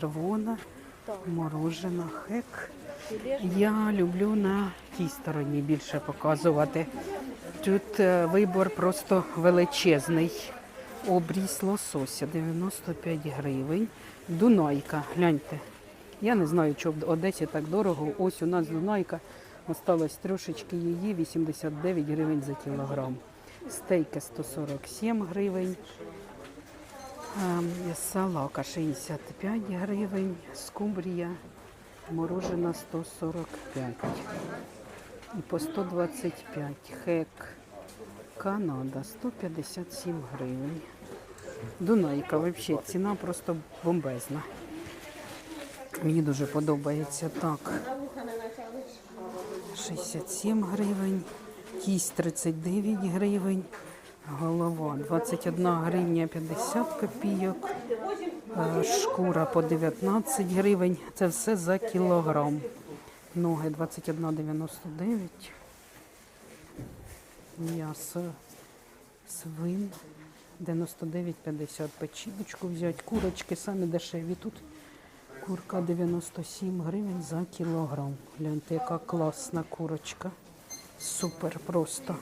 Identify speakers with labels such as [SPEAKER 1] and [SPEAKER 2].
[SPEAKER 1] червона, морожена, хек. Я люблю на тій стороні більше показувати. Тут е, вибор просто величезний. Обріз лосося 95 гривень. Дунайка, гляньте. Я не знаю, що в Одесі так дорого. Ось у нас Дунайка. Осталось трошечки її 89 гривень за кілограм. Стейки 147 гривень. Салака 65 гривень, скумбрія морожена 145 і по 125. Хек Канада 157 гривень. Дунайка взагалі ціна просто бомбезна. Мені дуже подобається так. 67 гривень, кість 39 гривень, голова 21 гривня 50 копійок, е, шкура по 19 гривень. Це все за кілограм. Ноги 21,99. М'ясо свин 99,50. Печіночку взяти. Курочки самі дешеві тут. Курка 97 гривень за кілограм. Гляньте, яка класна курочка. Супер просто.